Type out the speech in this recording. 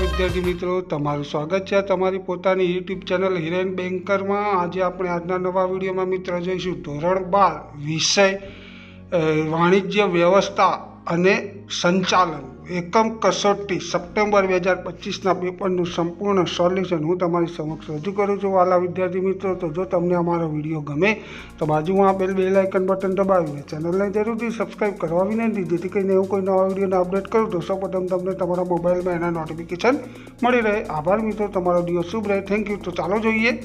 વિદ્યાર્થી મિત્રો, તમારું સ્વાગત છે તમારી પોતાની યુટ્યુબ ચેનલ હિરેન બેન્કરમાં. આજે આપણે આજના નવા વિડીયોમાં મિત્ર જોઈશું ધોરણ બાર વિષય વાણિજ્ય વ્યવસ્થા અને સંચાલન. એકમ કસોટી, સપ્ટેમ્બર બે હજાર પચીસના પેપરનું સંપૂર્ણ સોલ્યુશન હું તમારી સમક્ષ રજૂ કરું છું. વાલા વિદ્યાર્થી મિત્રો, તો જો તમને અમારો વીડિયો ગમે, તો બાજુમાં આપેલ બે લાઇકન બટન દબાવીને ચેનલને જરૂરથી સબસ્ક્રાઇબ કરવા વિનંતી. જેથી કરીને હું કોઈ નવા વિડીયોને અપડેટ કરું, તો સૌપ્રથમ તમને તમારા મોબાઈલમાં એના નોટિફિકેશન મળી રહે. આભાર મિત્રો, તમારો દિવસ શુભ રહે. Thank you. તો ચાલો જોઈએ.